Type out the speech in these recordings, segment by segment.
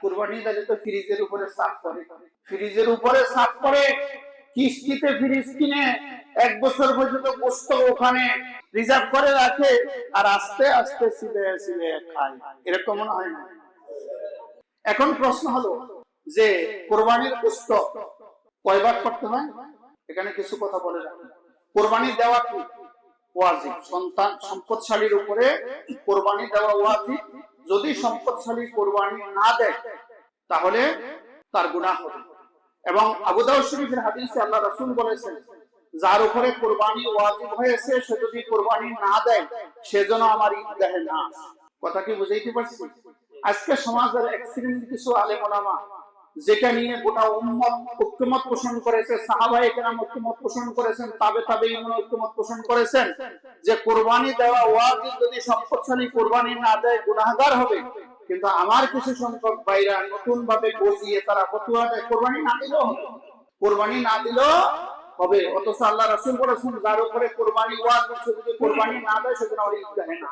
কুরবানি দিলে ফ্রিজের উপরে সাফ করে। ফ্রিজের উপরে সাফ করে, কিস্তিতে ফ্রিজ কিনে, এক বছর পর্যন্ত ওখানে রিজার্ভ করে রাখে আর আস্তে আস্তে খায়। এরকম হয় না? এখন প্রশ্ন হলো যে, কোরবানির গোস্ত কয়বার করতে হয়? এখানে কিছু কথা বলে রাখেন কোরবানি দেওয়া কি? ওয়াজিব। সন্তান সম্পদশালীর উপরে কোরবানি দেওয়া ওয়াজিব যদি সম্পদশালী কোরবানি না দেয়, তাহলে তার গুনাহ হবে। এবং আবু দাউদ শরীফের হাদিসে আল্লাহ রাসূল বলেছেন, যার উপরে কোরবানি ওয়াজিব হয়েছে, সে যদি কোরবানি না দেয় সেজন্য আমার ঈদগাহে না কথা কি বুঝাইতে পারছি? আজকে সমাজের এক্সিডেন্ট কিছু আলেম ওলামা, যেটা নিয়ে গোটা উম্মত ঐক্যমত পোষণ করেছে, সাহাবায়ে কেরাম ঐক্যমত পোষণ করেছেন, তাবে তাবে ঐক্যমত পোষণ করেছেন যে কোরবানি দেওয়া ওয়াজিব যদি সম্পদশালী কোরবানি না দেয়, গুনাহগার হবে। কিন্তু আমার কিছু সংখ্যক ভাইরা নতুন ভাবে বুঝিয়ে তারা ফতুয়া দেয় কোরবানি না দিলেও হবে। কোরবানি না দিলেও হবে। অথচ আল্লাহ রাসূল বলেছেন, যার উপরে কোরবানি ওয়াজিব, সে যদি কোরবানি না দেয় সেজন্য আমার ঈদগাহে না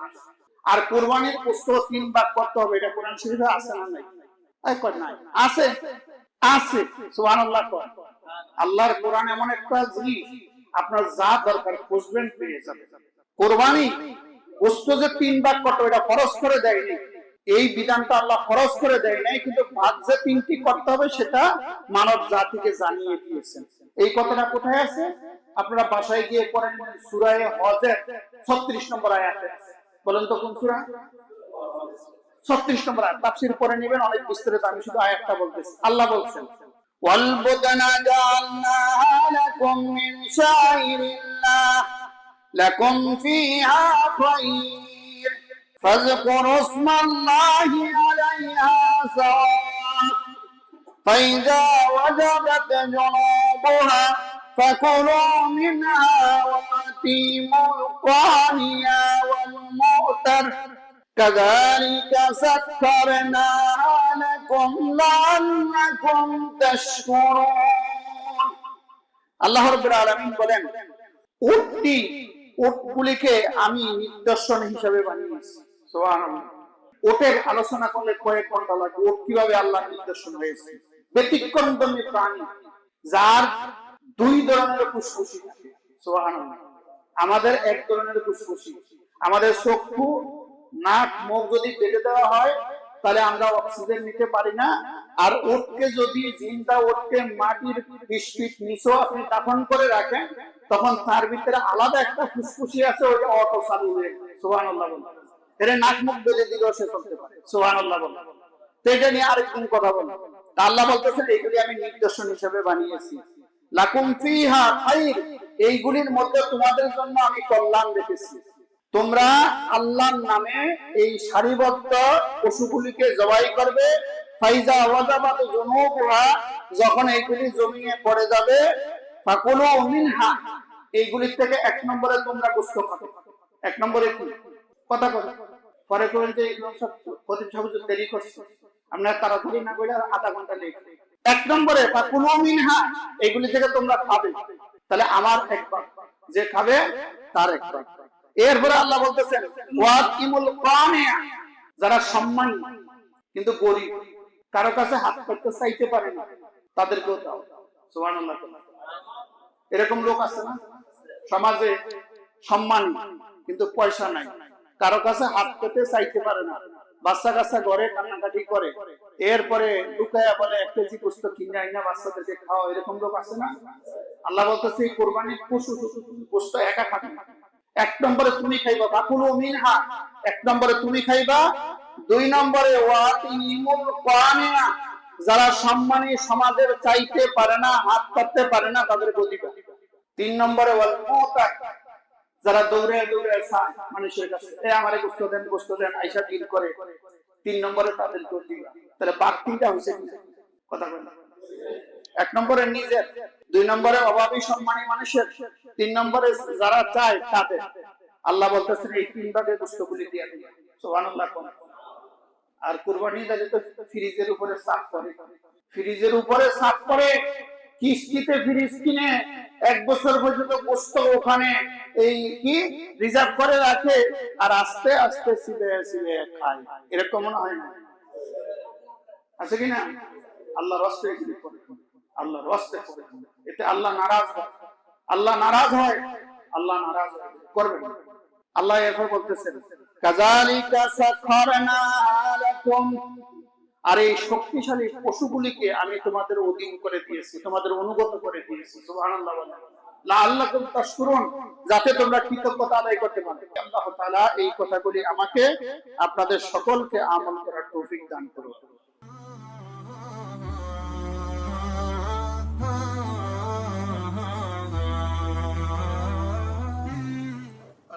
আর কোরবানির পুস্ত তিন ভাগ করতে হবে, এটা কোরআন শরীফে আছে না নাই? নাই। আছে? আছে। সুবহানাল্লাহ আল্লাহর কোরআন এমন একটা জিনিস, আপনার যা দরকার খুঁজবেন পেয়ে যাবেন। কোরবানি গোস্ত যে তিন ভাগ করতে হবে এটা ফরজ করে দেয়নি এই বিধানটা আল্লাহ ফরজ করে দেয় নাই কিন্তু ভাগ যে তিনটি করতে হবে সেটা মানব জাতিকে জানিয়ে দিয়েছেন এই কথাটা কোথায় আছে আপনারা বাসায় গিয়ে পড়েন সুরায় হজের ছত্রিশ নম্বর আয়াতে আছে বলেন তো কোন সুরা ছত্রিশ নম্বর আয়াত তাফসীর পরে নেবেন অনেক বিস্তারিত আমি শুধু আয়াতটা বলতেছি আল্লাহ বলছেন والبدن جعلناها لكم من شعير الله لكم فيها خير فاذكروا اسم الله عليها سواء فإذا وجبت جنوبها فكلوا منها وأتيموا القاني والمؤتر كذلك سكرناها لكم لعلكم تشكرون আল্লাহ রাব্বুল আলামিন বলেন উটটি উটগুলিকে আমি নিদর্শন হিসেবে বানিয়েছি। ওটের আলোচনা করলে কয়েক ঘণ্টা লাগে ওট কীভাবে আল্লাহর নিদর্শন হয়েছে? ব্যতিক্রম ব্যতিক্রমধর্মী প্রাণী যার দুই ধরনের ফুসফুসি থাকে। আমাদের এক ধরনের ফুসফুসি। আমাদের চক্ষু নাক মুখ যদি কেটে দেওয়া হয় তাহলে আমরা অক্সিজেন নিতে পারি না। আর ওটকে যদি জিনটা ওটকে মাটির বিশ নিচেও আপনি দাফন করে রাখেন তখন তার ভিতরে আলাদা একটা ফুসফুসি আছে ওটা অটো হয়ে সোহান আল্লাহ নাক মুখ বেঁধে দিলেও সে চলতে পারে। সোহান আল্লাহ নিয়ে আরেকদিন কথা আল্লাহ বলতেছেন এগুলি আমি নিদর্শন হিসেবে বানিয়েছি। লাকুম ফিহা খাইর। এইগুলির মধ্যে তোমাদের জন্য আমি কল্যাণ তোমরা আল্লাহর নামে এই সারিবদ্ধ পশুগুলিকে জবাই করবে। ফাইজা জুনুবুহা, যখন এইগুলি জমিনে পড়ে যাবে ফাকুলু মিনহা। এইগুলির থেকে এক নম্বরে তোমরা গোস্ত এক নম্বরে কি? কথা কথা পরে করেন যে দেরি করছে তাড়াতাড়ি না করে আধা ঘণ্টা লেট এক নম্বরে ফাকুলু মিনহা থেকে তোমরা খাবে। তাহলে আমার একবার যে খাবে তার একবার এরপরে আল্লাহ বলতেছেন যারা সম্মানী, কিন্তু গরিব, কারও কাছে হাত করতে চাইতে পারে না, তাদেরকেও দাও। সুবহানাল্লাহ এরকম লোক আছে না? সমাজে সম্মানী, কিন্তু পয়সা নাই। কারও কাছে হাত পেতে চাইতে পারে না। বাচ্চা কাচ্চা ঘরে কান্নাকাটি করে। এরপরে লুকায়া বলে, এক কেজি গোস্ত কিনে আইনা বাচ্চাদেরকে খাওয়া এরকম লোক আছে না? আল্লাহ বলতেছে, এই কোরবানির পশু গোস্ত একা খাবে এক নম্বরে তুমি খাইবা, বাকুলু মিনহা। এক নম্বরে তুমি খাইবা, দুই নম্বরে ওয়াতিমুল কানিয়া যারা সম্মানী সমাজের চাইতে পারে না, হাত পাততে পারে না, তাদের দিবা তিন নম্বরে যারা দৌড়ে দৌড়ে মানুষের কাছে আমারে গোস্ত দেন গোস্ত দেন, আইসা ডিল করে। তিন নম্বরে তাদেরকে দিবা তাহলে বাক তিনটা হয়েছে কথা বলেন। এক নম্বরে, নিজের। দুই নম্বরে, অভাবী সম্মানী মানুষের। তিন নম্বরে, যারা চায়, তাদের। আল্লাহ বলতেছেন, এই তিন ভাগে গুলি দিয়ে দিবে। সুবহানাল্লাহ, কোন আর কুরবানি দিলে তো ফ্রিজের উপরে সাফ করে। ফ্রিজের উপরে সাফ করে, কিস্তিতে ফ্রিজ কিনে, এক বছর পর্যন্ত গোস্ত ওখানে, এই কি রিজার্ভ করে রাখে আর আস্তে আস্তে সিলে সিলে খায়। এরকম মনে হয় না? আছে কিনা আল্লাহ রস্তে আল্লাহ রস্তে এতে আল্লাহ নারাজ হয়। আল্লাহ নারাজ হয়। আল্লাহ নারাজ করবেন। আল্লাহ এরপর বলতেছেন আর এই শক্তিশালী পশুগুলিকে আমি তোমাদের অধীন করে দিয়েছি, তোমাদের অনুগত করে দিয়েছি যাতে তোমরা কৃতজ্ঞতা আদায় করতে পারো। আল্লাহ এই কথাগুলি আমাকে, আপনাদের সকলকে আমল করার তৌফিক দান করুন।